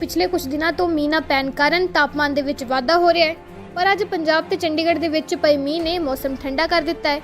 ਪਿਛਲੇ ਕੁਝ ਦਿਨਾਂ ਤੋਂ ਮੀਂਹ ਨਾ ਪੈਣ ਕਾਰਨ ਤਾਪਮਾਨ ਦੇ ਵਿੱਚ ਵਾਧਾ ਹੋ ਰਿਹਾ ਹੈ, ਪਰ ਅੱਜ ਪੰਜਾਬ ਤੇ ਚੰਡੀਗੜ੍ਹ ਦੇ ਵਿੱਚ ਪਈ ਮੀਂਹ ਨੇ ਮੌਸਮ ਠੰਡਾ ਕਰ ਦਿੱਤਾ ਹੈ।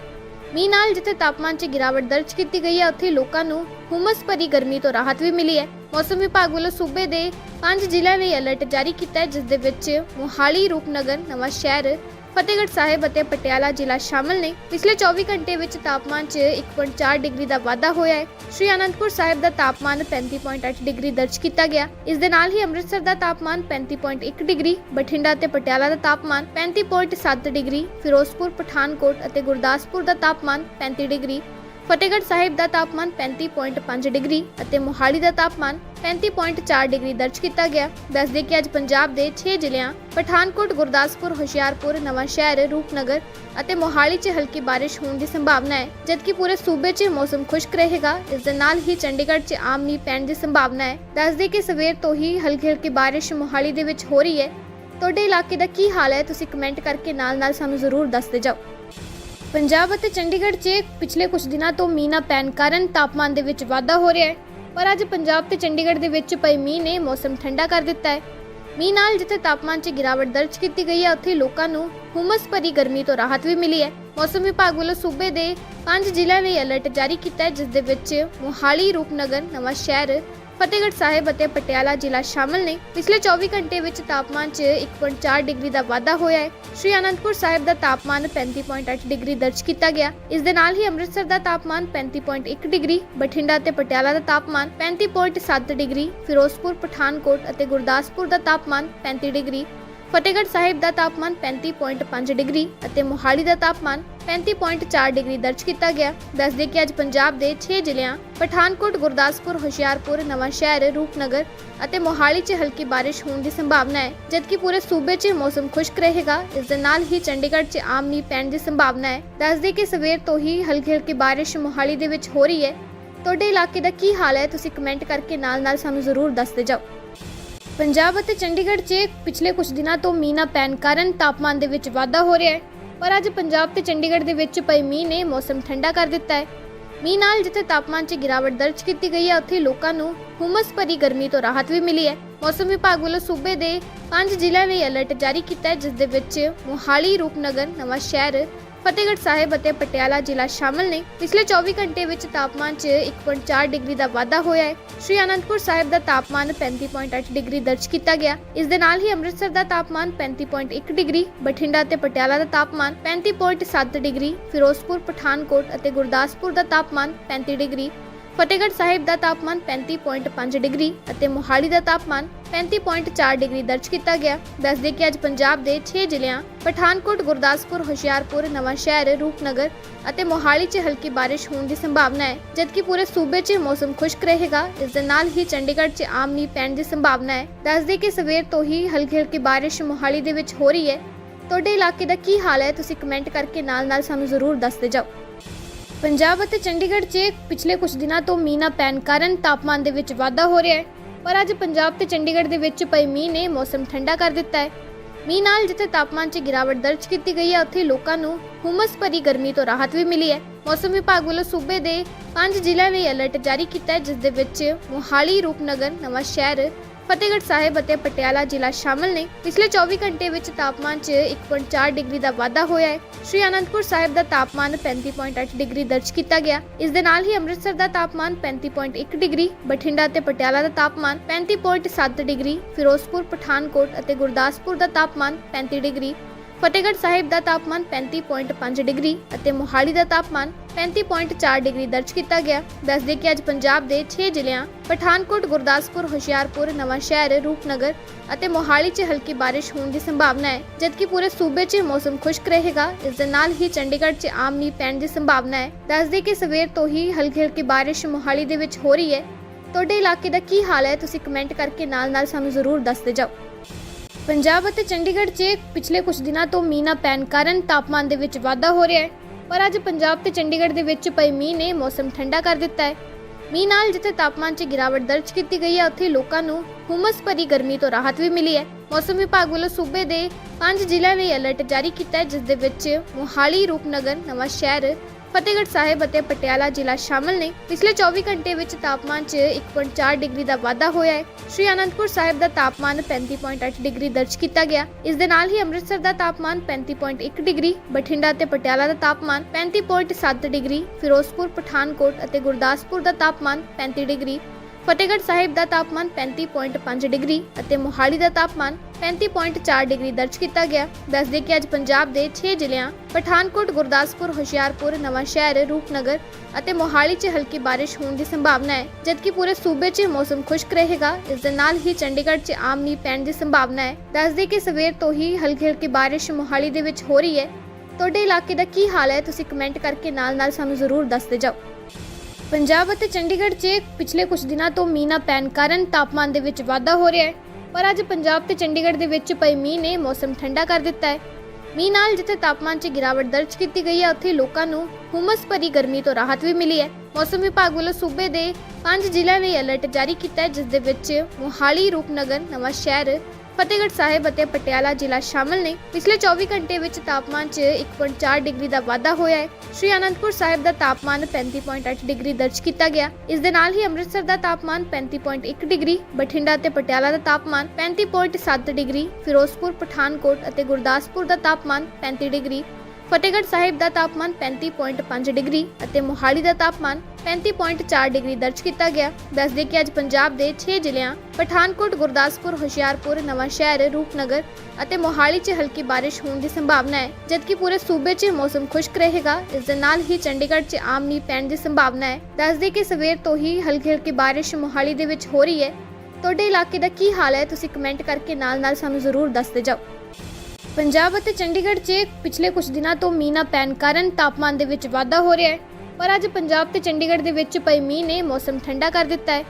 ਮੀਂਹ ਨਾਲ ਜਿੱਥੇ ਤਾਪਮਾਨ 'ਚ ਗਿਰਾਵਟ ਦਰਜ ਕੀਤੀ ਗਈ ਹੈ, ਉੱਥੇ ਲੋਕਾਂ ਨੂੰ ਹੁਮਸ ਭਰੀ ਗਰਮੀ ਤੋਂ ਰਾਹਤ ਵੀ ਮਿਲੀ ਹੈ। ਮੌਸਮ ਵਿਭਾਗ ਵੱਲੋਂ ਸੂਬੇ ਦੇ ਪੰਜ ਜ਼ਿਲ੍ਹਿਆਂ ਲਈ ਅਲਰਟ ਜਾਰੀ ਕੀਤਾ ਹੈ, ਜਿਸ ਦੇ ਵਿੱਚ ਮੋਹਾਲੀ, ਰੂਪਨਗਰ ਨਵਾਂ ਸ਼ਹਿਰ ਫਤਿਹਗੜ੍ਹ ਸਾਹਿਬ ਅਤੇ ਪਟਿਆਲਾ ਜ਼ਿਲ੍ਹਾ ਸ਼ਾਮਲ ਨੇ। ਪਿਛਲੇ 24 ਘੰਟੇ ਵਿੱਚ ਤਾਪਮਾਨ 'ਚ 1.4 ਡਿਗਰੀ ਦਾ ਵਾਧਾ ਹੋਇਆ ਹੈ। ਸ਼੍ਰੀ ਅਨੰਦਪੁਰ ਸਾਹਿਬ ਦਾ ਤਾਪਮਾਨ 35.8 ਡਿਗਰੀ ਦਰਜ ਕੀਤਾ ਗਿਆ। ਇਸ ਦੇ ਨਾਲ ਹੀ ਅੰਮ੍ਰਿਤਸਰ ਦਾ ਤਾਪਮਾਨ 35.1 ਡਿਗਰੀ, ਬਠਿੰਡਾ ਅਤੇ ਪਟਿਆਲਾ ਦਾ ਤਾਪਮਾਨ 35.7 ਡਿਗਰੀ, ਫਿਰੋਜ਼ਪੁਰ, ਪਠਾਨਕੋਟ ਅਤੇ ਗੁਰਦਾਸਪੁਰ ਦਾ ਤਾਪਮਾਨ 35 ਡਿਗਰੀ ਫਤਿਹਗੜ੍ਹ ਸਾਹਿਬ ਦਾ ਤਾਪਮਾਨ 35.5 ਡਿਗਰੀ ਅਤੇ ਮੋਹਾਲੀ ਦਾ ਤਾਪਮਾਨ 35.4 ਡਿਗਰੀ ਦਰਜ ਕੀਤਾ ਗਿਆ। ਦੱਸਦੇ ਕਿ ਅੱਜ ਪੰਜਾਬ ਦੇ 6 ਜ਼ਿਲ੍ਹਿਆਂ, ਪਠਾਨਕੋਟ, ਗੁਰਦਾਸਪੁਰ, ਹੁਸ਼ਿਆਰਪੁਰ ਨਵਾਂ ਸ਼ਹਿਰ ਰੂਪਨਗਰ ਅਤੇ ਮੋਹਾਲੀ 'ਚ ਹਲਕੀ ਬਾਰਿਸ਼ ਹੋਣ ਦੀ ਸੰਭਾਵਨਾ ਹੈ, ਜਦਕਿ ਪੂਰੇ ਸੂਬੇ 'ਚ ਮੌਸਮ ਖੁਸ਼ਕ ਰਹੇਗਾ। ਇਸ ਦੇ ਨਾਲ ਹੀ ਚੰਡੀਗੜ੍ਹ 'ਚ ਆਮ ਮੀਂਹ ਪੈਣ ਦੀ ਸੰਭਾਵਨਾ ਹੈ। ਦੱਸਦੇ ਕਿ ਸਵੇਰ ਤੋਂ ਹੀ ਹਲਕੀ ਹਲਕੀ ਬਾਰਿਸ਼ ਮੋਹਾਲੀ ਦੇ ਵਿੱਚ ਹੋ ਰਹੀ ਹੈ। ਤੁਹਾਡੇ ਇਲਾਕੇ ਦਾ ਕੀ ਹਾਲ ਹੈ? ਤੁਸੀਂ ਕਮੈਂਟ ਕਰਕੇ ਨਾਲ-ਨਾਲ ਸਾਨੂੰ ਜ਼ਰੂਰ ਦੱਸਦੇ ਜਾਓ। ਪੰਜਾਬ ਅਤੇ ਚੰਡੀਗੜ੍ਹ 'ਚ ਪਿਛਲੇ ਕੁਝ ਦਿਨਾਂ ਤੋਂ ਮੀਂਹ ਨਾ ਪੈਣ ਕਾਰਨ ਤਾਪਮਾਨ ਦੇ ਵਿੱਚ ਵਾਧਾ ਹੋ ਰਿਹਾ ਹੈ, ਪਰ ਅੱਜ ਪੰਜਾਬ ਤੇ ਚੰਡੀਗੜ੍ਹ ਦੇ ਵਿੱਚ ਪਈ ਮੀਂਹ ਨੇ ਮੌਸਮ ਠੰਡਾ ਕਰ ਦਿੱਤਾ ਹੈ। ਮੀਂਹ ਨਾਲ ਜਿੱਥੇ ਤਾਪਮਾਨ 'ਚ ਗਿਰਾਵਟ ਦਰਜ ਕੀਤੀ ਗਈ ਹੈ, ਉੱਥੇ ਲੋਕਾਂ ਨੂੰ ਹੁਮਸ ਭਰੀ ਗਰਮੀ ਤੋਂ ਰਾਹਤ ਵੀ ਮਿਲੀ ਹੈ। ਮੌਸਮ ਵਿਭਾਗ ਵੱਲੋਂ ਸੂਬੇ ਦੇ ਪੰਜ ਜ਼ਿਲ੍ਹਿਆਂ ਲਈ ਅਲਰਟ ਜਾਰੀ ਕੀਤਾ ਹੈ, ਜਿਸ ਦੇ ਵਿੱਚ ਮੋਹਾਲੀ ਰੂਪਨਗਰ ਨਵਾਂ ਸ਼ਹਿਰ ਫਤਿਹਗੜ੍ਹ ਸਾਹਿਬ ਅਤੇ ਪਟਿਆਲਾ ਜ਼ਿਲ੍ਹਾ ਸ਼ਾਮਲ ਨੇ। ਪਿਛਲੇ 24 ਘੰਟੇ ਵਿੱਚ ਤਾਪਮਾਨ 'ਚ 1.4 ਡਿਗਰੀ ਦਾ ਵਾਧਾ ਹੋਇਆ ਹੈ। ਸ਼੍ਰੀ ਅਨੰਦਪੁਰ ਸਾਹਿਬ ਦਾ ਤਾਪਮਾਨ 35.8 ਡਿਗਰੀ ਦਰਜ ਕੀਤਾ ਗਿਆ। ਇਸ ਦੇ ਨਾਲ ਹੀ ਅੰਮ੍ਰਿਤਸਰ ਦਾ ਤਾਪਮਾਨ 35.1 ਡਿਗਰੀ, ਬਠਿੰਡਾ ਅਤੇ ਪਟਿਆਲਾ ਦਾ ਤਾਪਮਾਨ 35.7 ਡਿਗਰੀ, ਫਿਰੋਜ਼ਪੁਰ, ਪਠਾਨਕੋਟ ਅਤੇ ਗੁਰਦਾਸਪੁਰ ਦਾ ਤਾਪਮਾਨ 35 ਡਿਗਰੀ ਫਤਿਹਗੜ੍ਹ ਸਾਹਿਬ ਦਾ ਤਾਪਮਾਨ 35.5 ਡਿਗਰੀ ਅਤੇ ਮੋਹਾਲੀ ਦਾ ਤਾਪਮਾਨ 35.4 ਡਿਗਰੀ ਦਰਜ ਕੀਤਾ ਗਿਆ। ਦੱਸਦੇ ਕਿ ਅੱਜ ਪੰਜਾਬ ਦੇ 6 ਜ਼ਿਲ੍ਹਿਆਂ, ਪਠਾਨਕੋਟ, ਗੁਰਦਾਸਪੁਰ, ਹੁਸ਼ਿਆਰਪੁਰ, ਨਵਾਂ ਸ਼ਹਿਰ, ਰੂਪਨਗਰ ਅਤੇ ਮੋਹਾਲੀ 'ਚ ਹਲਕੀ ਬਾਰਿਸ਼ ਹੋਣ ਦੀ ਸੰਭਾਵਨਾ ਹੈ, ਜਦਕਿ ਪੂਰੇ ਸੂਬੇ 'ਚ ਮੌਸਮ ਖੁਸ਼ਕ ਰਹੇਗਾ। ਇਸ ਦੇ ਨਾਲ ਹੀ ਚੰਡੀਗੜ੍ਹ 'ਚ ਆਮ ਮੀਂਹ ਪੈਣ ਦੀ ਸੰਭਾਵਨਾ ਹੈ। ਦੱਸਦੇ ਕਿ ਸਵੇਰ ਤੋਂ ਹੀ ਹਲਕੀ ਹਲਕੀ ਬਾਰਿਸ਼ ਮੋਹਾਲੀ ਦੇ ਵਿੱਚ ਹੋ ਰਹੀ ਹੈ। ਤੁਹਾਡੇ ਇਲਾਕੇ ਦਾ ਕੀ ਹਾਲ ਹੈ? ਤੁਸੀਂ ਕਮੈਂਟ ਕਰਕੇ ਨਾਲ-ਨਾਲ ਸਾਨੂੰ ਜ਼ਰੂਰ ਦੱਸਦੇ ਜਾਓ। ਪੰਜਾਬ ਅਤੇ ਚੰਡੀਗੜ੍ਹ 'ਚ ਪਿਛਲੇ ਕੁਝ ਦਿਨਾਂ ਤੋਂ ਮੀਂਹ ਨਾ ਪੈਣ ਕਾਰਨ ਤਾਪਮਾਨ ਦੇ ਵਿੱਚ ਵਾਧਾ ਹੋ ਰਿਹਾ ਹੈ। ਪਰ ਅੱਜ ਪੰਜਾਬ ਤੇ ਚੰਡੀਗੜ੍ਹ ਦੇ ਵਿੱਚ ਪਏ ਮੀਂਹ ਨੇ ਮੌਸਮ ਠੰਡਾ ਕਰ ਦਿੱਤਾ ਹੈ। ਮੀਂਹ ਨਾਲ ਜਿੱਥੇ ਤਾਪਮਾਨ 'ਚ ਗਿਰਾਵਟ ਦਰਜ ਕੀਤੀ ਗਈ ਹੈ, ਉੱਥੇ ਲੋਕਾਂ ਨੂੰ ਹੁਮਸ ਭਰੀ ਗਰਮੀ ਤੋਂ ਰਾਹਤ ਵੀ ਮਿਲੀ ਹੈ। ਮੌਸਮ ਵਿਭਾਗ ਵੱਲੋਂ ਸੂਬੇ ਦੇ ਪੰਜ ਜ਼ਿਲ੍ਹਿਆਂ ਲਈ ਅਲਰਟ ਜਾਰੀ ਕੀਤਾ ਹੈ, ਜਿਸ ਦੇ ਵਿੱਚ ਮੋਹਾਲੀ, ਰੂਪਨਗਰ ਨਵਾਂ ਸ਼ਹਿਰ ਫਤਿਹਗੜ੍ਹ ਸਾਹਿਬ ਅਤੇ ਪਟਿਆਲਾ ਜ਼ਿਲ੍ਹਾ ਸ਼ਾਮਲ ਨੇ ਪਿਛਲੇ 24 ਘੰਟੇ ਵਿੱਚ ਤਾਪਮਾਨ 'ਚ 1.4 ਡਿਗਰੀ ਦਾ ਵਾਧਾ ਹੋਇਆ ਹੈ। ਸ਼੍ਰੀ ਅਨੰਦਪੁਰ ਸਾਹਿਬ ਦਾ ਤਾਪਮਾਨ 35.8 ਡਿਗਰੀ ਦਰਜ ਕੀਤਾ ਗਿਆ। ਇਸ ਦੇ ਨਾਲ ਹੀ ਅੰਮ੍ਰਿਤਸਰ ਦਾ ਤਾਪਮਾਨ 35.1 ਡਿਗਰੀ, ਬਠਿੰਡਾ ਅਤੇ ਪਟਿਆਲਾ ਦਾ ਤਾਪਮਾਨ 35.7 ਡਿਗਰੀ, ਫਿਰੋਜ਼ਪੁਰ, ਪਠਾਨਕੋਟ ਅਤੇ ਗੁਰਦਾਸਪੁਰ ਦਾ ਤਾਪਮਾਨ 35 ਡਿਗਰੀ ਫਤਿਹਗੜ੍ਹ ਸਾਹਿਬ ਦਾ ਤਾਪਮਾਨ 35.5 ਡਿਗਰੀ ਅਤੇ ਮੋਹਾਲੀ ਦਾ ਤਾਪਮਾਨ 35.4 ਡਿਗਰੀ ਦਰਜ ਕੀਤਾ ਗਿਆ। ਦੱਸਦੇ ਕਿ ਅੱਜ ਪੰਜਾਬ ਦੇ 6 ਜ਼ਿਲ੍ਹਿਆਂ, ਪਠਾਨਕੋਟ, ਗੁਰਦਾਸਪੁਰ, ਹੁਸ਼ਿਆਰਪੁਰ ਨਵਾਂ ਸ਼ਹਿਰ ਰੂਪਨਗਰ ਅਤੇ ਮੋਹਾਲੀ 'ਚ ਹਲਕੀ ਬਾਰਿਸ਼ ਹੋਣ ਦੀ ਸੰਭਾਵਨਾ ਹੈ, ਜਦਕਿ ਪੂਰੇ ਸੂਬੇ 'ਚ ਮੌਸਮ ਖੁਸ਼ਕ ਰਹੇਗਾ। ਇਸ ਦੇ ਨਾਲ ਹੀ ਚੰਡੀਗੜ੍ਹ 'ਚ ਆਮ ਮੀਂਹ ਪੈਣ ਦੀ ਸੰਭਾਵਨਾ ਹੈ। ਦੱਸਦੇ ਕਿ ਸਵੇਰ ਤੋਂ ਹੀ ਹਲਕੀ ਹਲਕੀ ਬਾਰਿਸ਼ ਮੋਹਾਲੀ ਦੇ ਵਿੱਚ ਹੋ ਰਹੀ ਹੈ। ਤੁਹਾਡੇ ਇਲਾਕੇ ਦਾ ਕੀ ਹਾਲ ਹੈ? ਤੁਸੀਂ ਕਮੈਂਟ ਕਰਕੇ ਨਾਲ-ਨਾਲ ਸਾਨੂੰ ਜ਼ਰੂਰ ਦੱਸਦੇ ਜਾਓ। ਪੰਜਾਬ ਅਤੇ ਚੰਡੀਗੜ੍ਹ 'ਚ ਪਿਛਲੇ ਕੁਝ ਦਿਨਾਂ ਤੋਂ ਮੀਂਹ ਨਾ ਪੈਣ ਕਾਰਨ ਤਾਪਮਾਨ ਦੇ ਵਿੱਚ ਵਾਧਾ ਹੋ ਰਿਹਾ ਹੈ, ਪਰ ਅੱਜ ਪੰਜਾਬ ਤੇ ਚੰਡੀਗੜ੍ਹ ਦੇ ਵਿੱਚ ਪਈ ਮੀਂਹ ਨੇ ਮੌਸਮ ਠੰਡਾ ਕਰ ਦਿੱਤਾ ਹੈ। ਮੀਂਹ ਨਾਲ ਜਿੱਥੇ ਤਾਪਮਾਨ 'ਚ ਗਿਰਾਵਟ ਦਰਜ ਕੀਤੀ ਗਈ ਹੈ, ਉੱਥੇ ਲੋਕਾਂ ਨੂੰ ਹੁਮਸ ਭਰੀ ਗਰਮੀ ਤੋਂ ਰਾਹਤ ਵੀ ਮਿਲੀ ਹੈ। ਮੌਸਮ ਵਿਭਾਗ ਵੱਲੋਂ ਸੂਬੇ ਦੇ ਪੰਜ ਜ਼ਿਲ੍ਹਿਆਂ ਲਈ ਅਲਰਟ ਜਾਰੀ ਕੀਤਾ ਹੈ, ਜਿਸ ਦੇ ਵਿੱਚ ਮੋਹਾਲੀ, ਰੂਪਨਗਰ ਨਵਾਂ ਸ਼ਹਿਰ ਫਤਿਹਗੜ੍ਹ ਸਾਹਿਬ ਅਤੇ ਪਟਿਆਲਾ ਜ਼ਿਲ੍ਹਾ ਸ਼ਾਮਲ ਨੇ ਪਿਛਲੇ 24 ਘੰਟੇ ਵਿੱਚ ਤਾਪਮਾਨ 'ਚ 1.4 ਡਿਗਰੀ ਦਾ ਵਾਧਾ ਹੋਇਆ ਹੈ। ਸ਼੍ਰੀ ਅਨੰਦਪੁਰ ਸਾਹਿਬ ਦਾ ਤਾਪਮਾਨ 35.8 ਡਿਗਰੀ ਦਰਜ ਕੀਤਾ ਗਿਆ। ਇਸ ਦੇ ਨਾਲ ਹੀ ਅੰਮ੍ਰਿਤਸਰ ਦਾ ਤਾਪਮਾਨ 35.1 ਡਿਗਰੀ, ਬਠਿੰਡਾ ਤੇ ਪਟਿਆਲਾ ਦਾ ਤਾਪਮਾਨ 35.7 ਡਿਗਰੀ, ਫਿਰੋਜ਼ਪੁਰ, ਪਠਾਨਕੋਟ ਅਤੇ ਗੁਰਦਾਸਪੁਰ ਦਾ ਤਾਪਮਾਨ 35 ਡਿਗਰੀ ਫਤਿਹਗੜ੍ਹ ਸਾਹਿਬ ਦਾ ਤਾਪਮਾਨ 35.5 ਡਿਗਰੀ ਅਤੇ ਮੋਹਾਲੀ ਦਾ ਤਾਪਮਾਨ 35.4 ਡਿਗਰੀ ਦਰਜ ਕੀਤਾ ਗਿਆ। ਦੱਸਦੇ ਕਿ ਅੱਜ ਪੰਜਾਬ ਦੇ 6 ਜ਼ਿਲ੍ਹਿਆਂ, ਪਠਾਨਕੋਟ, ਗੁਰਦਾਸਪੁਰ, ਹੁਸ਼ਿਆਰਪੁਰ ਨਵਾਂ ਰੂਪਨਗਰ ਅਤੇ ਮੋਹਾਲੀ 'ਚ ਹਲਕੀ ਬਾਰਿਸ਼ ਹੋਣ ਦੀ ਸੰਭਾਵਨਾ ਹੈ, ਜਦਕਿ ਪੂਰੇ ਸੂਬੇ 'ਚ ਮੌਸਮ ਖੁਸ਼ਕ ਰਹੇਗਾ। ਇਸ ਦੇ ਨਾਲ ਹੀ ਚੰਡੀਗੜ੍ਹ 'ਚ ਆਮ ਮੀਂਹ ਪੈਣ ਦੀ ਸੰਭਾਵਨਾ ਹੈ। ਦੱਸਦੇ ਕਿ ਸਵੇਰ ਤੋਂ ਹੀ ਹਲਕੀ ਹਲਕੀ ਬਾਰਿਸ਼ ਮੋਹਾਲੀ ਦੇ ਵਿੱਚ ਹੋ ਰਹੀ ਹੈ। ਤੁਹਾਡੇ ਇਲਾਕੇ ਦਾ ਕੀ ਹਾਲ ਹੈ? ਤੁਸੀਂ ਕਮੈਂਟ ਕਰਕੇ ਨਾਲ-ਨਾਲ ਸਾਨੂੰ ਜ਼ਰੂਰ ਦੱਸਦੇ ਜਾਓ। ਪੰਜਾਬ ਅਤੇ ਚੰਡੀਗੜ੍ਹ 'ਚ ਪਿਛਲੇ ਕੁਝ ਦਿਨਾਂ ਤੋਂ ਮੀਂਹ ਨਾ ਪੈਣ ਕਾਰਨ ਤਾਪਮਾਨ ਦੇ ਵਿੱਚ ਵਾਧਾ ਹੋ ਰਿਹਾ ਹੈ, ਪਰ ਅੱਜ ਪੰਜਾਬ ਤੇ ਚੰਡੀਗੜ੍ਹ ਦੇ ਵਿੱਚ ਪਏ ਮੀਂਹ ਨੇ ਮੌਸਮ ਠੰਡਾ ਕਰ ਦਿੱਤਾ ਹੈ। ਮੀਂਹ ਨਾਲ ਜਿੱਥੇ ਤਾਪਮਾਨ 'ਚ ਗਿਰਾਵਟ ਦਰਜ ਕੀਤੀ ਗਈ ਹੈ, ਉੱਥੇ ਲੋਕਾਂ ਨੂੰ ਹੁਮਸ ਭਰੀ ਗਰਮੀ ਤੋਂ ਰਾਹਤ ਵੀ ਮਿਲੀ ਹੈ। ਮੌਸਮ ਵਿਭਾਗ ਵੱਲੋਂ ਸੂਬੇ ਦੇ ਪੰਜ ਜ਼ਿਲ੍ਹਿਆਂ ਲਈ ਅਲਰਟ ਜਾਰੀ ਕੀਤਾ ਹੈ, ਜਿਸ ਦੇ ਵਿੱਚ ਮੋਹਾਲੀ, ਰੂਪਨਗਰ ਨਵਾਂ ਸ਼ਹਿਰ ਫਤਿਹਗੜ੍ਹ ਸਾਹਿਬ ਅਤੇ ਪਟਿਆਲਾ ਜ਼ਿਲ੍ਹਾ ਸ਼ਾਮਲ ਨੇ ਪਿਛਲੇ 24 ਘੰਟੇ ਵਿੱਚ ਤਾਪਮਾਨ 'ਚ 1.4 ਡਿਗਰੀ ਦਾ ਵਾਧਾ ਹੋਇਆ ਹੈ। ਸ਼੍ਰੀ ਅਨੰਦਪੁਰ ਸਾਹਿਬ ਦਾ ਤਾਪਮਾਨ 35.8 ਡਿਗਰੀ ਦਰਜ ਕੀਤਾ ਗਿਆ। ਇਸ ਦੇ ਨਾਲ ਹੀ ਅੰਮ੍ਰਿਤਸਰ ਦਾ ਤਾਪਮਾਨ 35.1 ਡਿਗਰੀ, ਬਠਿੰਡਾ ਅਤੇ ਪਟਿਆਲਾ ਦਾ ਤਾਪਮਾਨ 35.7 ਡਿਗਰੀ, ਫਿਰੋਜ਼ਪੁਰ, ਪਠਾਨਕੋਟ ਅਤੇ ਗੁਰਦਾਸਪੁਰ ਦਾ ਤਾਪਮਾਨ 35 ਡਿਗਰੀ ਫਤਿਹਗੜ੍ਹ ਸਾਹਿਬ ਦਾ ਤਾਪਮਾਨ 35.5 ਡਿਗਰੀ ਅਤੇ ਮੋਹਾਲੀ ਦਾ ਤਾਪਮਾਨ 35.4 ਡਿਗਰੀ ਦਰਜ ਕੀਤਾ ਗਿਆ। ਦੱਸਦੇ ਕਿ ਅੱਜ ਪੰਜਾਬ ਦੇ 6 ਜ਼ਿਲ੍ਹਿਆਂ, ਪਠਾਨਕੋਟ, ਗੁਰਦਾਸਪੁਰ, ਹੁਸ਼ਿਆਰਪੁਰ ਨਵਾਂ ਰੂਪਨਗਰ ਅਤੇ ਮੋਹਾਲੀ 'ਚ ਹਲਕੀ ਬਾਰਿਸ਼ ਹੋਣ ਦੀ ਸੰਭਾਵਨਾ ਹੈ, ਜਦਕਿ ਪੂਰੇ ਸੂਬੇ 'ਚ ਮੌਸਮ ਖੁਸ਼ਕ ਰਹੇਗਾ। ਇਸ ਦੇ ਨਾਲ ਹੀ ਚੰਡੀਗੜ੍ਹ 'ਚ ਆਮ ਮੀਂਹ ਪੈਣ ਦੀ ਸੰਭਾਵਨਾ ਹੈ। ਦੱਸਦੇ ਕਿ ਸਵੇਰ ਤੋਂ ਹੀ ਹਲਕੀ ਹਲਕੀ ਬਾਰਿਸ਼ ਮੋਹਾਲੀ ਦੇ ਵਿੱਚ ਹੋ ਰਹੀ ਹੈ। ਤੁਹਾਡੇ ਇਲਾਕੇ ਦਾ ਕੀ ਹਾਲ ਹੈ? ਤੁਸੀਂ ਕਮੈਂਟ ਕਰਕੇ ਨਾਲ-ਨਾਲ ਸਾਨੂੰ ਜ਼ਰੂਰ ਦੱਸਦੇ ਜਾਓ। ਪੰਜਾਬ ਅਤੇ ਚੰਡੀਗੜ੍ਹ 'ਚ ਪਿਛਲੇ ਕੁਝ ਦਿਨਾਂ ਤੋਂ ਮੀਂਹ ਨਾ ਪੈਣ ਕਾਰਨ ਤਾਪਮਾਨ ਦੇ ਵਿੱਚ ਵਾਧਾ ਹੋ ਰਿਹਾ ਹੈ, ਪਰ ਅੱਜ ਪੰਜਾਬ ਤੇ ਚੰਡੀਗੜ੍ਹ ਦੇ ਵਿੱਚ ਪਈ ਮੀਂਹ ਨੇ ਮੌਸਮ ਠੰਡਾ ਕਰ ਦਿੱਤਾ ਹੈ। ਮੀਂਹ ਨਾਲ ਜਿੱਥੇ ਤਾਪਮਾਨ 'ਚ ਗਿਰਾਵਟ ਦਰਜ ਕੀਤੀ ਗਈ ਹੈ, ਉੱਥੇ ਲੋਕਾਂ ਨੂੰ ਹੁਮਸ ਭਰੀ ਗਰਮੀ ਤੋਂ ਰਾਹਤ ਵੀ ਮਿਲੀ ਹੈ। ਮੌਸਮ ਵਿਭਾਗ ਵੱਲੋਂ ਸੂਬੇ ਦੇ ਪੰਜ ਜ਼ਿਲ੍ਹਿਆਂ ਲਈ ਅਲਰਟ ਜਾਰੀ ਕੀਤਾ ਹੈ, ਜਿਸ ਦੇ ਵਿੱਚ ਮੋਹਾਲੀ, ਰੂਪਨਗਰ ਨਵਾਂ ਸ਼ਹਿਰ ਫਤਿਹਗੜ੍ਹ ਸਾਹਿਬ ਅਤੇ ਪਟਿਆਲਾ ਜ਼ਿਲ੍ਹਾ ਸ਼ਾਮਲ ਨੇ ਪਿਛਲੇ 24 ਘੰਟੇ ਵਿੱਚ ਤਾਪਮਾਨ 'ਚ 1.4 ਡਿਗਰੀ ਦਾ ਵਾਧਾ ਹੋਇਆ ਹੈ। ਸ਼੍ਰੀ ਅਨੰਦਪੁਰ ਸਾਹਿਬ ਦਾ ਤਾਪਮਾਨ 35.8 ਡਿਗਰੀ ਦਰਜ ਕੀਤਾ ਗਿਆ। ਇਸ ਦੇ ਨਾਲ ਹੀ ਅੰਮ੍ਰਿਤਸਰ ਦਾ ਤਾਪਮਾਨ 35.1 ਡਿਗਰੀ, ਬਠਿੰਡਾ ਤੇ ਪਟਿਆਲਾ ਦਾ ਤਾਪਮਾਨ 35.7 ਡਿਗਰੀ, ਫਿਰੋਜ਼ਪੁਰ, ਪਠਾਨਕੋਟ ਅਤੇ ਗੁਰਦਾਸਪੁਰ ਦਾ ਤਾਪਮਾਨ 35 ਡਿਗਰੀ ਫਤਿਹਗੜ੍ਹ ਸਾਹਿਬ ਦਾ ਤਾਪਮਾਨ 35.5 ਡਿਗਰੀ ਅਤੇ ਮੋਹਾਲੀ ਦਾ ਤਾਪਮਾਨ 35.4 ਡਿਗਰੀ ਦਰਜ ਕੀਤਾ ਗਿਆ। ਦੱਸਦੇ ਕਿ ਅੱਜ ਪੰਜਾਬ ਦੇ 6 ਜ਼ਿਲ੍ਹਿਆਂ, ਪਠਾਨਕੋਟ, ਗੁਰਦਾਸਪੁਰ, ਹੁਸ਼ਿਆਰਪੁਰ ਨਵਾਂ ਸ਼ਹਿਰ ਰੂਪਨਗਰ ਅਤੇ ਮੋਹਾਲੀ 'ਚ ਹਲਕੀ ਬਾਰਿਸ਼ ਹੋਣ ਦੀ ਸੰਭਾਵਨਾ ਹੈ। ਜਦਕਿ ਪੂਰੇ ਸੂਬੇ 'ਚ ਮੌਸਮ ਖੁਸ਼ਕ ਰਹੇਗਾ, ਇਸ ਦੇ ਨਾਲ ਹੀ ਚੰਡੀਗੜ੍ਹ 'ਚ ਆਮ ਮੀਂਹ ਪੈਣ ਦੀ ਸੰਭਾਵਨਾ ਹੈ। ਦੱਸਦੇ ਕਿ ਸਵੇਰ ਤੋਂ ਹੀ ਹਲਕੀ ਹਲਕੀ ਬਾਰਿਸ਼ ਮੋਹਾਲੀ ਦੇ ਵਿੱਚ ਹੋ ਰਹੀ ਹੈ। ਤੁਹਾਡੇ ਇਲਾਕੇ ਦਾ ਕੀ ਹਾਲ ਹੈ? ਤੁਸੀਂ ਕਮੈਂਟ ਕਰਕੇ ਨਾਲ-ਨਾਲ ਸਾਨੂੰ ਜ਼ਰੂਰ ਦੱਸਦੇ ਜਾਓ। ਪੰਜਾਬ ਅਤੇ ਚੰਡੀਗੜ੍ਹ 'ਚ ਪਿਛਲੇ ਕੁਝ ਦਿਨਾਂ ਤੋਂ ਮੀਂਹ ਨਾ ਪੈਣ ਕਾਰਨ ਤਾਪਮਾਨ ਦੇ ਵਿੱਚ ਵਾਧਾ ਹੋ ਰਿਹਾ ਹੈ, ਪਰ ਅੱਜ ਪੰਜਾਬ ਤੇ ਚੰਡੀਗੜ੍ਹ ਦੇ ਵਿੱਚ ਪਏ ਮੀਂਹ ਨੇ ਮੌਸਮ ਠੰਡਾ ਕਰ ਦਿੱਤਾ ਹੈ।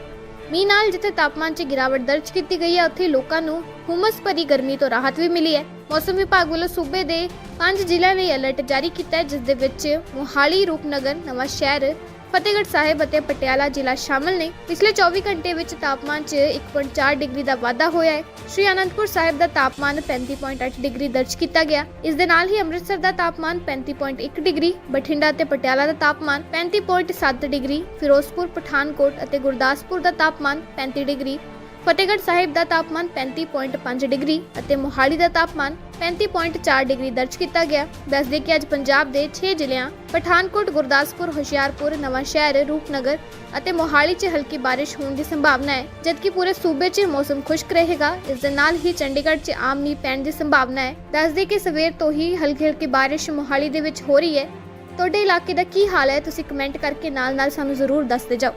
ਮੀਂਹ ਨਾਲ ਜਿੱਥੇ ਤਾਪਮਾਨ 'ਚ ਗਿਰਾਵਟ ਦਰਜ ਕੀਤੀ ਗਈ ਹੈ, ਉੱਥੇ ਲੋਕਾਂ ਨੂੰ ਹੁਮਸ ਭਰੀ ਗਰਮੀ ਤੋਂ ਰਾਹਤ ਵੀ ਮਿਲੀ ਹੈ। ਮੌਸਮ ਵਿਭਾਗ ਵੱਲੋਂ ਸੂਬੇ ਦੇ ਪੰਜ ਜ਼ਿਲ੍ਹਿਆਂ ਲਈ ਅਲਰਟ ਜਾਰੀ ਕੀਤਾ ਹੈ, ਜਿਸ ਦੇ ਵਿੱਚ ਮੋਹਾਲੀ, ਰੂਪਨਗਰ ਨਵਾਂ ਸ਼ਹਿਰ ਫਤਿਹਗੜ੍ਹ ਸਾਹਿਬ ਅਤੇ ਪਟਿਆਲਾ ਜ਼ਿਲ੍ਹਾ ਸ਼ਾਮਲ ਨੇ ਪਿਛਲੇ 24 ਘੰਟੇ ਵਿੱਚ ਤਾਪਮਾਨ 'ਚ 1.4 ਡਿਗਰੀ ਦਾ ਵਾਧਾ ਹੋਇਆ ਹੈ। ਸ਼੍ਰੀ ਅਨੰਦਪੁਰ ਸਾਹਿਬ ਦਾ ਤਾਪਮਾਨ 35.8 ਡਿਗਰੀ ਦਰਜ ਕੀਤਾ ਗਿਆ। ਇਸ ਦੇ ਨਾਲ ਹੀ ਅੰਮ੍ਰਿਤਸਰ ਦਾ ਤਾਪਮਾਨ 35.1 ਡਿਗਰੀ, ਬਠਿੰਡਾ ਅਤੇ ਪਟਿਆਲਾ ਦਾ ਤਾਪਮਾਨ 35.7 ਡਿਗਰੀ, ਫਿਰੋਜ਼ਪੁਰ, ਪਠਾਨਕੋਟ ਅਤੇ ਗੁਰਦਾਸਪੁਰ ਦਾ ਤਾਪਮਾਨ 35 ਡਿਗਰੀ ਫਤਿਹਗੜ੍ਹ ਸਾਹਿਬ ਦਾ ਤਾਪਮਾਨ 35.5 ਡਿਗਰੀ ਅਤੇ ਮੋਹਾਲੀ ਦਾ ਤਾਪਮਾਨ 35.4 ਡਿਗਰੀ ਦਰਜ ਕੀਤਾ ਗਿਆ। ਦੱਸਦੇ ਕਿ ਅੱਜ ਪੰਜਾਬ ਦੇ 6 ਜ਼ਿਲ੍ਹਿਆਂ, ਪਠਾਨਕੋਟ, ਗੁਰਦਾਸਪੁਰ, ਹੁਸ਼ਿਆਰਪੁਰ ਨਵਾਂ ਰੂਪਨਗਰ ਅਤੇ ਮੋਹਾਲੀ 'ਚ ਹਲਕੀ ਬਾਰਿਸ਼ ਹੋਣ ਦੀ ਸੰਭਾਵਨਾ ਹੈ, ਜਦਕਿ ਪੂਰੇ ਸੂਬੇ 'ਚ ਮੌਸਮ ਖੁਸ਼ਕ ਰਹੇਗਾ। ਇਸ ਦੇ ਨਾਲ ਹੀ ਚੰਡੀਗੜ੍ਹ 'ਚ ਆਮ ਮੀਂਹ ਪੈਣ ਦੀ ਸੰਭਾਵਨਾ ਹੈ। ਦੱਸਦੇ ਕਿ ਸਵੇਰ ਤੋਂ ਹੀ ਹਲਕੀ ਹਲਕੀ ਬਾਰਿਸ਼ ਮੋਹਾਲੀ ਦੇ ਵਿੱਚ ਹੋ ਰਹੀ ਹੈ। ਤੁਹਾਡੇ ਇਲਾਕੇ ਦਾ ਕੀ ਹਾਲ ਹੈ? ਤੁਸੀਂ ਕਮੈਂਟ ਕਰਕੇ ਨਾਲ-ਨਾਲ ਸਾਨੂੰ ਜ਼ਰੂਰ ਦੱਸਦੇ ਜਾਓ।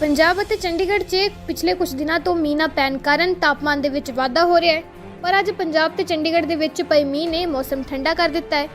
ਪੰਜਾਬ ਅਤੇ ਚੰਡੀਗੜ੍ਹ 'ਚ ਪਿਛਲੇ ਕੁਝ ਦਿਨਾਂ ਤੋਂ ਮੀਂਹ ਨਾ ਪੈਣ ਕਾਰਨ ਤਾਪਮਾਨ ਦੇ ਵਿੱਚ ਵਾਧਾ ਹੋ ਰਿਹਾ ਹੈ, ਪਰ ਅੱਜ ਪੰਜਾਬ ਤੇ ਚੰਡੀਗੜ੍ਹ ਦੇ ਵਿੱਚ ਪਈ ਮੀਂਹ ਨੇ ਮੌਸਮ ਠੰਡਾ ਕਰ ਦਿੱਤਾ ਹੈ।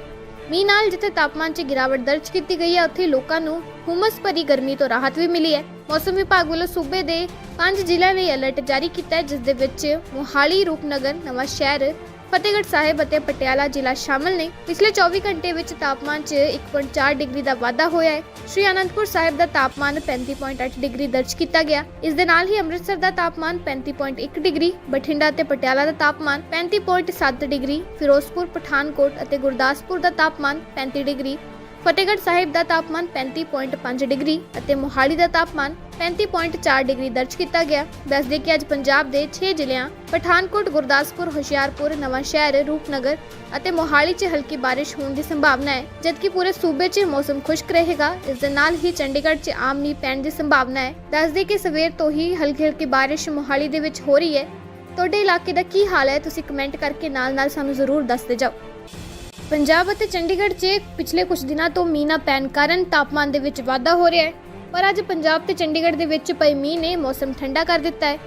ਮੀਂਹ ਨਾਲ ਜਿੱਥੇ ਤਾਪਮਾਨ 'ਚ ਗਿਰਾਵਟ ਦਰਜ ਕੀਤੀ ਗਈ ਹੈ, ਉੱਥੇ ਲੋਕਾਂ ਨੂੰ ਹੁਮਸ ਭਰੀ ਗਰਮੀ ਤੋਂ ਰਾਹਤ ਵੀ ਮਿਲੀ ਹੈ। ਮੌਸਮ ਵਿਭਾਗ ਵੱਲੋਂ ਸੂਬੇ ਦੇ ਪੰਜ ਜ਼ਿਲ੍ਹਿਆਂ ਲਈ ਅਲਰਟ ਜਾਰੀ ਕੀਤਾ ਹੈ, ਜਿਸ ਦੇ ਵਿੱਚ ਮੋਹਾਲੀ, ਰੂਪਨਗਰ ਨਵਾਂ ਸ਼ਹਿਰ ਫਤਿਹਗੜ੍ਹ ਸਾਹਿਬ ਅਤੇ ਪਟਿਆਲਾ ਜ਼ਿਲ੍ਹਾ ਸ਼ਾਮਲ ਨੇ ਪਿਛਲੇ 24 ਘੰਟੇ ਵਿੱਚ ਤਾਪਮਾਨ 'ਚ 1.4 ਡਿਗਰੀ ਦਾ ਵਾਧਾ ਹੋਇਆ ਹੈ। ਸ਼੍ਰੀ ਅਨੰਦਪੁਰ ਸਾਹਿਬ ਦਾ ਤਾਪਮਾਨ 35.8 ਡਿਗਰੀ ਦਰਜ ਕੀਤਾ ਗਿਆ। ਇਸ ਦੇ ਨਾਲ ਹੀ ਅੰਮ੍ਰਿਤਸਰ ਦਾ ਤਾਪਮਾਨ 35.1 ਡਿਗਰੀ, ਬਠਿੰਡਾ ਅਤੇ ਪਟਿਆਲਾ ਦਾ ਤਾਪਮਾਨ 35.7 ਡਿਗਰੀ, ਫਿਰੋਜ਼ਪੁਰ, ਪਠਾਨਕੋਟ ਅਤੇ ਗੁਰਦਾਸਪੁਰ ਦਾ ਤਾਪਮਾਨ 35 ਡਿਗਰੀ ਫਤਿਹਗੜ੍ਹ ਸਾਹਿਬ ਦਾ ਤਾਪਮਾਨ 35.5 ਡਿਗਰੀ ਅਤੇ ਮੋਹਾਲੀ ਦਾ ਤਾਪਮਾਨ 35.4 ਡਿਗਰੀ ਦਰਜ ਕੀਤਾ ਗਿਆ। ਦੱਸਦੇ ਕਿ ਅੱਜ ਪੰਜਾਬ ਦੇ 6 ਜ਼ਿਲ੍ਹਿਆਂ, ਪਠਾਨਕੋਟ, ਗੁਰਦਾਸਪੁਰ, ਹੁਸ਼ਿਆਰਪੁਰ ਨਵਾਂ ਸ਼ਹਿਰ ਰੂਪਨਗਰ ਅਤੇ ਮੋਹਾਲੀ 'ਚ ਹਲਕੀ ਬਾਰਿਸ਼ ਹੋਣ ਦੀ ਸੰਭਾਵਨਾ ਹੈ, ਜਦਕਿ ਪੂਰੇ ਸੂਬੇ 'ਚ ਮੌਸਮ ਖੁਸ਼ਕ ਰਹੇਗਾ। ਇਸ ਦੇ ਨਾਲ ਹੀ ਚੰਡੀਗੜ੍ਹ 'ਚ ਆਮ ਮੀਂਹ ਪੈਣ ਦੀ ਸੰਭਾਵਨਾ ਹੈ। ਦੱਸਦੇ ਕਿ ਸਵੇਰ ਤੋਂ ਹੀ ਹਲਕੀ ਹਲਕੀ ਬਾਰਿਸ਼ ਮੋਹਾਲੀ ਦੇ ਵਿੱਚ ਹੋ ਰਹੀ ਹੈ। ਤੁਹਾਡੇ ਇਲਾਕੇ ਦਾ ਕੀ ਹਾਲ ਹੈ, ਤੁਸੀਂ ਕਮੈਂਟ ਕਰਕੇ ਨਾਲ-ਨਾਲ ਸਾਨੂੰ ਜ਼ਰੂਰ ਦੱਸਦੇ ਜਾਓ। ਪੰਜਾਬ ਅਤੇ ਚੰਡੀਗੜ੍ਹ 'ਚ ਪਿਛਲੇ ਕੁਝ ਦਿਨਾਂ ਤੋਂ ਮੀਂਹ ਨਾ ਪੈਣ ਕਾਰਨ ਤਾਪਮਾਨ ਦੇ ਵਿੱਚ ਵਾਧਾ ਹੋ ਰਿਹਾ ਹੈ, ਪਰ ਅੱਜ ਪੰਜਾਬ ਤੇ ਚੰਡੀਗੜ੍ਹ ਦੇ ਵਿੱਚ ਪਏ ਮੀਂਹ ਨੇ ਮੌਸਮ ਠੰਡਾ ਕਰ ਦਿੱਤਾ ਹੈ।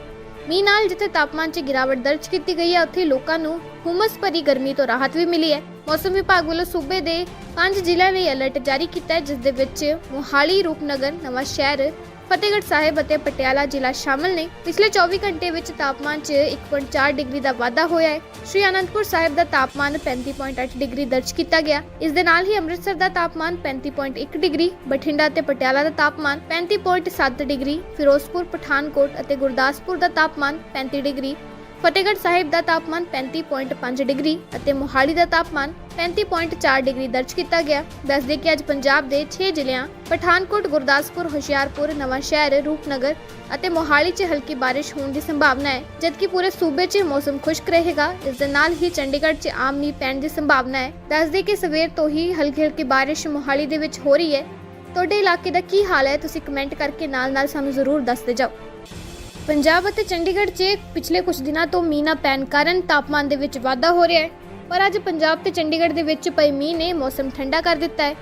ਮੀਂਹ ਨਾਲ ਜਿੱਥੇ ਤਾਪਮਾਨ 'ਚ ਗਿਰਾਵਟ ਦਰਜ ਕੀਤੀ ਗਈ ਹੈ, ਉੱਥੇ ਲੋਕਾਂ ਨੂੰ ਹੁਮਸ ਭਰੀ ਗਰਮੀ ਤੋਂ ਰਾਹਤ ਵੀ ਮਿਲੀ ਹੈ। ਮੌਸਮ ਵਿਭਾਗ ਵੱਲੋਂ ਸੂਬੇ ਦੇ ਪੰਜ ਜ਼ਿਲ੍ਹਿਆਂ ਲਈ ਅਲਰਟ ਜਾਰੀ ਕੀਤਾ ਹੈ, ਜਿਸ ਦੇ ਵਿੱਚ ਮੋਹਾਲੀ, ਰੂਪਨਗਰ, ਨਵਾਂ ਸ਼ਹਿਰ, ਫਤਿਹਗੜ੍ਹ ਸਾਹਿਬ ਅਤੇ ਪਟਿਆਲਾ ਜ਼ਿਲ੍ਹਾ ਸ਼ਾਮਲ ਨੇ। ਪਿਛਲੇ 24 ਘੰਟੇ ਵਿੱਚ ਤਾਪਮਾਨ 'ਚ 1.4 ਡਿਗਰੀ ਦਾ ਵਾਧਾ ਹੋਇਆ ਹੈ। ਸ਼੍ਰੀ ਅਨੰਦਪੁਰ ਸਾਹਿਬ ਦਾ ਤਾਪਮਾਨ 35.8 ਡਿਗਰੀ ਦਰਜ ਕੀਤਾ ਗਿਆ। ਇਸ ਦੇ ਨਾਲ ਹੀ ਅੰਮ੍ਰਿਤਸਰ ਦਾ ਤਾਪਮਾਨ 35.1 ਡਿਗਰੀ, ਬਠਿੰਡਾ ਅਤੇ ਪਟਿਆਲਾ ਦਾ ਤਾਪਮਾਨ 35.7 ਡਿਗਰੀ, ਫਿਰੋਜ਼ਪੁਰ, ਪਠਾਨਕੋਟ ਅਤੇ ਗੁਰਦਾਸਪੁਰ ਦਾ ਤਾਪਮਾਨ 35 ਡਿਗਰੀ ਫਤਿਹਗੜ੍ਹ ਸਾਹਿਬ ਦਾ ਤਾਪਮਾਨ 35.5 ਡਿਗਰੀ ਅਤੇ ਮੋਹਾਲੀ ਦਾ ਤਾਪਮਾਨ 35.4 ਡਿਗਰੀ ਦਰਜ ਕੀਤਾ ਗਿਆ। ਦੱਸਦੇ ਕਿ ਅੱਜ ਪੰਜਾਬ ਦੇ 6 ਜ਼ਿਲ੍ਹਿਆਂ, ਪਠਾਨਕੋਟ, ਗੁਰਦਾਸਪੁਰ, ਹੁਸ਼ਿਆਰਪੁਰ, ਨਵਾਂ ਰੂਪਨਗਰ ਅਤੇ ਮੋਹਾਲੀ 'ਚ ਹਲਕੀ ਬਾਰਿਸ਼ ਹੋਣ ਦੀ ਸੰਭਾਵਨਾ ਹੈ, ਜਦਕਿ ਪੂਰੇ ਸੂਬੇ 'ਚ ਮੌਸਮ ਖੁਸ਼ਕ ਰਹੇਗਾ। ਇਸ ਦੇ ਨਾਲ ਹੀ ਚੰਡੀਗੜ੍ਹ 'ਚ ਆਮ ਮੀਂਹ ਪੈਣ ਦੀ ਸੰਭਾਵਨਾ ਹੈ। ਦੱਸਦੇ ਕਿ ਸਵੇਰ ਤੋਂ ਹੀ ਹਲਕੀ ਹਲਕੀ ਬਾਰਿਸ਼ ਮੋਹਾਲੀ ਦੇ ਵਿੱਚ ਹੋ ਰਹੀ ਹੈ। ਤੁਹਾਡੇ ਇਲਾਕੇ ਦਾ ਕੀ ਹਾਲ ਹੈ? ਤੁਸੀਂ ਕਮੈਂਟ ਕਰਕੇ ਨਾਲ-ਨਾਲ ਸਾਨੂੰ ਜ਼ਰੂਰ ਦੱਸਦੇ ਜਾਓ। ਪੰਜਾਬ ਅਤੇ ਚੰਡੀਗੜ੍ਹ 'ਚ ਪਿਛਲੇ ਕੁਝ ਦਿਨਾਂ ਤੋਂ ਮੀਂਹ ਨਾ ਪੈਣ ਕਾਰਨ ਤਾਪਮਾਨ ਦੇ ਵਿੱਚ ਵਾਧਾ ਹੋ ਰਿਹਾ ਹੈ, ਪਰ ਅੱਜ ਪੰਜਾਬ ਤੇ ਚੰਡੀਗੜ੍ਹ ਦੇ ਵਿੱਚ ਪਏ ਮੀਂਹ ਨੇ ਮੌਸਮ ਠੰਡਾ ਕਰ ਦਿੱਤਾ ਹੈ।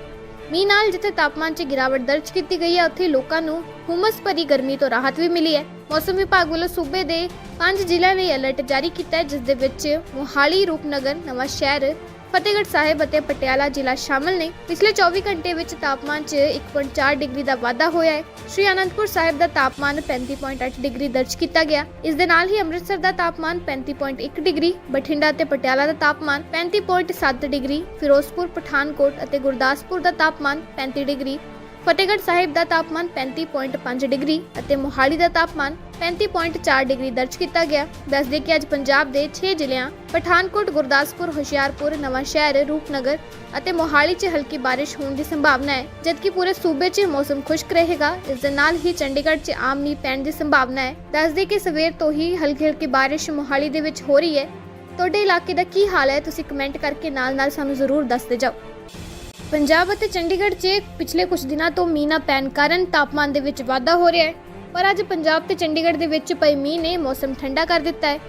ਮੀਂਹ ਨਾਲ ਜਿੱਥੇ ਤਾਪਮਾਨ 'ਚ ਗਿਰਾਵਟ ਦਰਜ ਕੀਤੀ ਗਈ ਹੈ, ਉੱਥੇ ਲੋਕਾਂ ਨੂੰ ਹੁਮਸ ਭਰੀ ਗਰਮੀ ਤੋਂ ਰਾਹਤ ਵੀ ਮਿਲੀ ਹੈ। ਮੌਸਮ ਵਿਭਾਗ ਵੱਲੋਂ ਸੂਬੇ ਦੇ ਪੰਜ ਜ਼ਿਲ੍ਹਿਆਂ ਲਈ ਅਲਰਟ ਜਾਰੀ ਕੀਤਾ ਹੈ, ਜਿਸ ਦੇ ਵਿੱਚ ਮੋਹਾਲੀ, ਰੂਪਨਗਰ ਨਵਾਂ ਸ਼ਹਿਰ ਫਤਿਹਗੜ੍ਹ ਸਾਹਿਬ ਅਤੇ ਪਟਿਆਲਾ ਜ਼ਿਲ੍ਹਾ ਸ਼ਾਮਲ ਨੇ ਪਿਛਲੇ 24 ਘੰਟੇ ਵਿੱਚ ਤਾਪਮਾਨ 'ਚ 1.4 ਡਿਗਰੀ ਦਾ ਵਾਧਾ ਹੋਇਆ ਹੈ। ਸ਼੍ਰੀ ਅਨੰਦਪੁਰ ਸਾਹਿਬ ਦਾ ਤਾਪਮਾਨ 35.8 ਡਿਗਰੀ ਦਰਜ ਕੀਤਾ ਗਿਆ। ਇਸ ਦੇ ਨਾਲ ਹੀ ਅੰਮ੍ਰਿਤਸਰ ਦਾ ਤਾਪਮਾਨ 35.1 ਡਿਗਰੀ, ਬਠਿੰਡਾ ਅਤੇ ਪਟਿਆਲਾ ਦਾ ਤਾਪਮਾਨ 35.7 ਡਿਗਰੀ, ਫਿਰੋਜ਼ਪੁਰ, ਪਠਾਨਕੋਟ ਅਤੇ ਗੁਰਦਾਸਪੁਰ ਦਾ ਤਾਪਮਾਨ 35 ਡਿਗਰੀ ਫਤਿਹਗੜ੍ਹ ਸਾਹਿਬ ਦਾ ਤਾਪਮਾਨ 35.5 ਡਿਗਰੀ ਅਤੇ ਮੋਹਾਲੀ ਦਾ ਤਾਪਮਾਨ 35.4 ਡਿਗਰੀ ਦਰਜ ਕੀਤਾ ਗਿਆ। ਦੱਸਦੇ ਕਿ ਅੱਜ ਪੰਜਾਬ ਦੇ 6 ਜ਼ਿਲ੍ਹਿਆਂ, ਪਠਾਨਕੋਟ, ਗੁਰਦਾਸਪੁਰ, ਹੁਸ਼ਿਆਰਪੁਰ ਨਵਾਂ ਸ਼ਹਿਰ ਰੂਪਨਗਰ ਅਤੇ ਮੋਹਾਲੀ 'ਚ ਹਲਕੀ ਬਾਰਿਸ਼ ਹੋਣ ਦੀ ਸੰਭਾਵਨਾ ਹੈ, ਜਦਕਿ ਪੂਰੇ ਸੂਬੇ 'ਚ ਮੌਸਮ ਖੁਸ਼ਕ ਰਹੇਗਾ। ਇਸ ਦੇ ਨਾਲ ਹੀ ਚੰਡੀਗੜ੍ਹ 'ਚ ਆਮ ਮੀਂਹ ਪੈਣ ਦੀ ਸੰਭਾਵਨਾ ਹੈ। ਦੱਸਦੇ ਕਿ ਸਵੇਰ ਤੋਂ ਹੀ ਹਲਕੀ ਹਲਕੀ ਬਾਰਿਸ਼ ਮੋਹਾਲੀ ਦੇ ਵਿੱਚ ਹੋ ਰਹੀ ਹੈ। ਤੁਹਾਡੇ ਇਲਾਕੇ ਦਾ ਕੀ ਹਾਲ ਹੈ? ਤੁਸੀਂ ਕਮੈਂਟ ਕਰਕੇ ਨਾਲ-ਨਾਲ ਸਾਨੂੰ ਜ਼ਰੂਰ ਦੱਸਦੇ ਜਾਓ। ਪੰਜਾਬ ਅਤੇ ਚੰਡੀਗੜ੍ਹ 'ਚ ਪਿਛਲੇ ਕੁਝ ਦਿਨਾਂ ਤੋਂ ਮੀਂਹ ਨਾ ਪੈਣ ਕਾਰਨ ਤਾਪਮਾਨ ਦੇ ਵਿੱਚ ਵਾਧਾ ਹੋ ਰਿਹਾ ਹੈ। ਪਰ ਅੱਜ ਪੰਜਾਬ ਤੇ ਚੰਡੀਗੜ੍ਹ ਦੇ ਵਿੱਚ ਪਈ ਮੀਂਹ ਨੇ ਮੌਸਮ ਠੰਡਾ ਕਰ ਦਿੱਤਾ ਹੈ।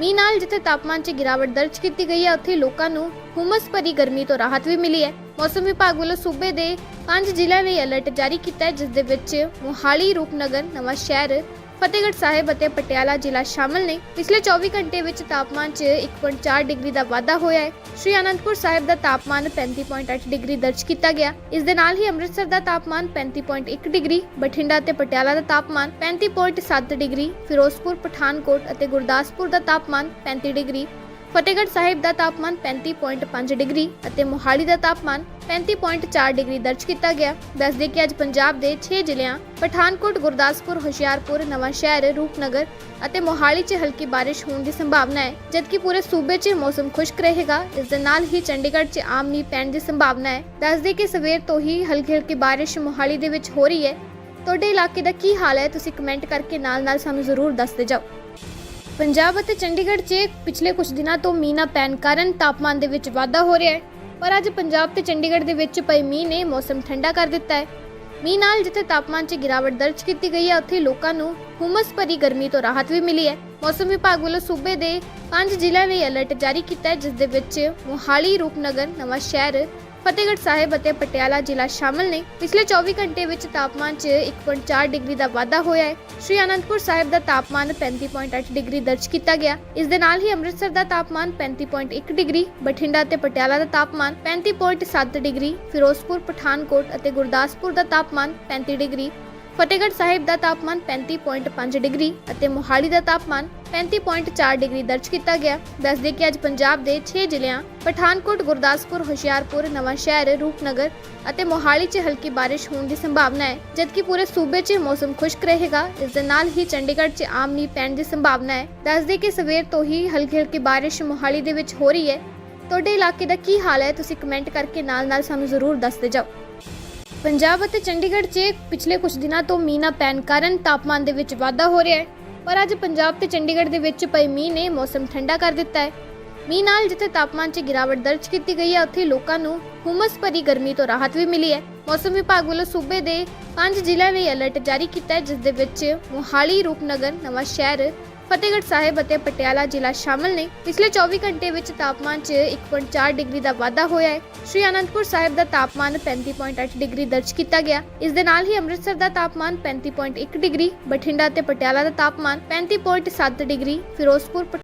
ਮੀਂਹ ਨਾਲ ਜਿੱਥੇ ਤਾਪਮਾਨ 'ਚ ਗਿਰਾਵਟ ਦਰਜ ਕੀਤੀ ਗਈ ਹੈ, ਉੱਥੇ ਲੋਕਾਂ ਨੂੰ ਹੁਮਸ ਭਰੀ ਗਰਮੀ ਤੋਂ ਰਾਹਤ ਵੀ ਮਿਲੀ ਹੈ। ਮੌਸਮ ਵਿਭਾਗ ਵੱਲੋਂ ਸੂਬੇ ਦੇ ਪੰਜ ਜ਼ਿਲ੍ਹਿਆਂ ਲਈ ਅਲਰਟ ਜਾਰੀ ਕੀਤਾ ਹੈ, ਜਿਸ ਦੇ ਵਿੱਚ ਮੋਹਾਲੀ, ਰੂਪਨਗਰ ਨਵਾਂ ਸ਼ਹਿਰ ਫਤਿਹਗੜ੍ਹ ਸਾਹਿਬ ਅਤੇ ਪਟਿਆਲਾ ਜ਼ਿਲ੍ਹਾ ਸ਼ਾਮਲ ਨੇ। ਪਿਛਲੇ 24 ਘੰਟੇ ਵਿੱਚ ਤਾਪਮਾਨ 'ਚ 1.4 ਡਿਗਰੀ ਦਾ ਵਾਧਾ ਹੋਇਆ ਹੈ। ਸ਼੍ਰੀ ਅਨੰਦਪੁਰ ਸਾਹਿਬ ਦਾ ਤਾਪਮਾਨ 35.8 ਡਿਗਰੀ ਦਰਜ ਕੀਤਾ ਗਿਆ। ਇਸ ਦੇ ਨਾਲ ਹੀ ਅੰਮ੍ਰਿਤਸਰ ਦਾ ਤਾਪਮਾਨ 35.1 ਡਿਗਰੀ, ਬਠਿੰਡਾ ਅਤੇ ਪਟਿਆਲਾ ਦਾ ਤਾਪਮਾਨ 35.7 ਡਿਗਰੀ, ਫਿਰੋਜ਼ਪੁਰ, ਪਠਾਨਕੋਟ ਅਤੇ ਗੁਰਦਾਸਪੁਰ ਦਾ ਤਾਪਮਾਨ 35 ਡਿਗਰੀ ਫਤਿਹਗੜ੍ਹ ਸਾਹਿਬ ਦਾ ਤਾਪਮਾਨ 35.5 ਡਿਗਰੀ ਅਤੇ ਮੋਹਾਲੀ ਦਾ ਤਾਪਮਾਨ 35.4 ਡਿਗਰੀ ਦਰਜ ਕੀਤਾ ਗਿਆ। ਦੱਸਦੇ ਕਿ ਅੱਜ ਪੰਜਾਬ ਦੇ 6 ਜ਼ਿਲ੍ਹਿਆਂ, ਪਠਾਨਕੋਟ, ਗੁਰਦਾਸਪੁਰ, ਹੁਸ਼ਿਆਰਪੁਰ, ਨਵਾਂ ਸ਼ਹਿਰ, ਰੂਪਨਗਰ ਅਤੇ ਮੋਹਾਲੀ 'ਚ ਹਲਕੀ ਬਾਰਿਸ਼ ਹੋਣ ਦੀ ਸੰਭਾਵਨਾ ਹੈ, ਜਦਕਿ ਪੂਰੇ ਸੂਬੇ 'ਚ ਮੌਸਮ ਖੁਸ਼ਕ ਰਹੇਗਾ। ਇਸ ਦੇ ਨਾਲ ਹੀ ਚੰਡੀਗੜ੍ਹ 'ਚ ਆਮ ਮੀਂਹ ਪੈਣ ਦੀ ਸੰਭਾਵਨਾ ਹੈ। ਦੱਸਦੇ ਕਿ ਸਵੇਰ ਤੋਂ ਹੀ ਹਲਕੀ ਹਲਕੀ ਬਾਰਿਸ਼ ਮੋਹਾਲੀ ਦੇ ਵਿੱਚ ਹੋ ਰਹੀ ਹੈ। ਤੁਹਾਡੇ ਇਲਾਕੇ ਦਾ ਕੀ ਹਾਲ ਹੈ? ਤੁਸੀਂ ਕਮੈਂਟ ਕਰਕੇ ਨਾਲ-ਨਾਲ ਸਾਨੂੰ ਜ਼ਰੂਰ ਦੱਸਦੇ ਜਾਓ। ਪੰਜਾਬ ਅਤੇ ਚੰਡੀਗੜ੍ਹ 'ਚ ਪਿਛਲੇ ਕੁਝ ਦਿਨਾਂ ਤੋਂ ਮੀਂਹ ਨਾ ਪੈਣ ਕਾਰਨ ਤਾਪਮਾਨ ਦੇ ਵਿੱਚ ਵਾਧਾ ਹੋ ਰਿਹਾ ਹੈ, ਪਰ ਅੱਜ ਪੰਜਾਬ ਤੇ ਚੰਡੀਗੜ੍ਹ ਦੇ ਵਿੱਚ ਪਏ ਮੀਂਹ ਨੇ ਮੌਸਮ ਠੰਡਾ ਕਰ ਦਿੱਤਾ ਹੈ। ਮੀਂਹ ਨਾਲ ਜਿੱਥੇ ਤਾਪਮਾਨ 'ਚ ਗਿਰਾਵਟ ਦਰਜ ਕੀਤੀ ਗਈ ਹੈ, ਉੱਥੇ ਲੋਕਾਂ ਨੂੰ ਹੁਮਸ ਭਰੀ ਗਰਮੀ ਤੋਂ ਰਾਹਤ ਵੀ ਮਿਲੀ ਹੈ। ਮੌਸਮ ਵਿਭਾਗ ਵੱਲੋਂ ਸੂਬੇ ਦੇ ਪੰਜ ਜ਼ਿਲ੍ਹਿਆਂ ਲਈ ਅਲਰਟ ਜਾਰੀ ਕੀਤਾ ਹੈ, ਜਿਸ ਦੇ ਵਿੱਚ ਮੋਹਾਲੀ, ਰੂਪਨਗਰ ਨਵਾਂ ਸ਼ਹਿਰ ਫਤਿਹਗੜ੍ਹ ਸਾਹਿਬ ਅਤੇ ਪਟਿਆਲਾ ਜ਼ਿਲ੍ਹਾ ਸ਼ਾਮਲ ਨੇ ਪਿਛਲੇ 24 ਘੰਟੇ ਵਿੱਚ ਤਾਪਮਾਨ 'ਚ 1.4 ਡਿਗਰੀ ਦਾ ਵਾਧਾ ਹੋਇਆ ਹੈ। ਸ਼੍ਰੀ ਅਨੰਦਪੁਰ ਸਾਹਿਬ ਦਾ ਤਾਪਮਾਨ 35.8 ਡਿਗਰੀ ਦਰਜ ਕੀਤਾ ਗਿਆ। ਇਸ ਦੇ ਨਾਲ ਹੀ ਅੰਮ੍ਰਿਤਸਰ ਦਾ ਤਾਪਮਾਨ 35.1 ਡਿਗਰੀ, ਬਠਿੰਡਾ ਅਤੇ ਪਟਿਆਲਾ ਦਾ ਤਾਪਮਾਨ 35.7 ਡਿਗਰੀ, ਫਿਰੋਜ਼ਪੁਰ, ਪਠਾਨਕੋਟ ਅਤੇ ਗੁਰਦਾਸਪੁਰ ਦਾ ਤਾਪਮਾਨ 35 ਡਿਗਰੀ ਫਤਿਹਗੜ੍ਹ ਸਾਹਿਬ ਦਾ ਤਾਪਮਾਨ 35.5 ਡਿਗਰੀ ਅਤੇ ਮੋਹਾਲੀ ਦਾ ਤਾਪਮਾਨ 35.4 ਡਿਗਰੀ ਦਰਜ ਕੀਤਾ ਗਿਆ। ਦੱਸਦੇ ਕਿ ਅੱਜ ਪੰਜਾਬ ਦੇ 6 ਜ਼ਿਲ੍ਹਿਆਂ, ਪਠਾਨਕੋਟ, ਗੁਰਦਾਸਪੁਰ, ਹੁਸ਼ਿਆਰਪੁਰ ਨਵਾਂ ਰੂਪਨਗਰ ਅਤੇ ਮੋਹਾਲੀ 'ਚ ਹਲਕੀ ਬਾਰਿਸ਼ ਹੋਣ ਦੀ ਸੰਭਾਵਨਾ ਹੈ, ਜਦਕਿ ਪੂਰੇ ਸੂਬੇ 'ਚ ਮੌਸਮ ਖੁਸ਼ਕ ਰਹੇਗਾ। ਇਸ ਦੇ ਨਾਲ ਹੀ ਚੰਡੀਗੜ੍ਹ 'ਚ ਆਮ ਮੀਂਹ ਪੈਣ ਦੀ ਸੰਭਾਵਨਾ ਹੈ। ਦੱਸਦੇ ਕਿ ਸਵੇਰ ਤੋਂ ਹੀ ਹਲਕੀ ਹਲਕੀ ਬਾਰਿਸ਼ ਮੋਹਾਲੀ ਦੇ ਵਿੱਚ ਹੋ ਰਹੀ ਹੈ। ਤੁਹਾਡੇ ਇਲਾਕੇ ਦਾ ਕੀ ਹਾਲ ਹੈ? ਤੁਸੀਂ ਕਮੈਂਟ ਕਰਕੇ ਨਾਲ-ਨਾਲ ਸਾਨੂੰ ਜ਼ਰੂਰ ਦੱਸਦੇ ਜਾਓ। ਪੰਜਾਬ ਅਤੇ ਚੰਡੀਗੜ੍ਹ 'ਚ ਪਿਛਲੇ ਕੁਝ ਦਿਨਾਂ ਤੋਂ ਮੀਂਹ ਨਾ ਪੈਣ ਕਾਰਨ ਤਾਪਮਾਨ ਦੇ ਵਿੱਚ ਵਾਧਾ ਹੋ ਰਿਹਾ ਹੈ, ਪਰ ਅੱਜ ਪੰਜਾਬ ਤੇ ਚੰਡੀਗੜ੍ਹ ਦੇ ਵਿੱਚ ਪਏ ਮੀਂਹ ਨੇ ਮੌਸਮ ਠੰਡਾ ਕਰ ਦਿੱਤਾ ਹੈ। ਮੀਂਹ ਨਾਲ ਜਿੱਥੇ ਤਾਪਮਾਨ 'ਚ ਗਿਰਾਵਟ ਦਰਜ ਕੀਤੀ ਗਈ ਹੈ, ਉੱਥੇ ਲੋਕਾਂ ਨੂੰ ਹੁਮਸ ਭਰੀ ਗਰਮੀ ਤੋਂ ਰਾਹਤ ਵੀ ਮਿਲੀ ਹੈ। ਮੌਸਮ ਵਿਭਾਗ ਵੱਲੋਂ ਸੂਬੇ ਦੇ ਪੰਜ ਜ਼ਿਲ੍ਹਿਆਂ ਲਈ ਅਲਰਟ ਜਾਰੀ ਕੀਤਾ ਹੈ, ਜਿਸ ਦੇ ਵਿੱਚ ਮੋਹਾਲੀ, ਰੂਪਨਗਰ ਨਵਾਂ ਸ਼ਹਿਰ ਫਤਿਹਗੜ੍ਹ ਸਾਹਿਬ ਅਤੇ ਪਟਿਆਲਾ ਜ਼ਿਲ੍ਹਾ ਸ਼ਾਮਲ ਨੇ। ਪਿਛਲੇ 24 ਘੰਟੇ ਵਿੱਚ ਤਾਪਮਾਨ 'ਚ 1.4 ਡਿਗਰੀ ਦਾ ਵਾਧਾ ਹੋਇਆ ਹੈ। ਸ਼੍ਰੀ ਅਨੰਦਪੁਰ ਸਾਹਿਬ ਦਾ ਤਾਪਮਾਨ 35.8 ਡਿਗਰੀ ਦਰਜ ਕੀਤਾ ਗਿਆ। ਇਸ ਦੇ ਨਾਲ ਹੀ ਅੰਮ੍ਰਿਤਸਰ ਦਾ ਤਾਪਮਾਨ 35.1 ਡਿਗਰੀ, ਬਠਿੰਡਾ ਅਤੇ ਪਟਿਆਲਾ ਦਾ ਤਾਪਮਾਨ 35.7 ਡਿਗਰੀ, ਫਿਰੋਜ਼ਪੁਰ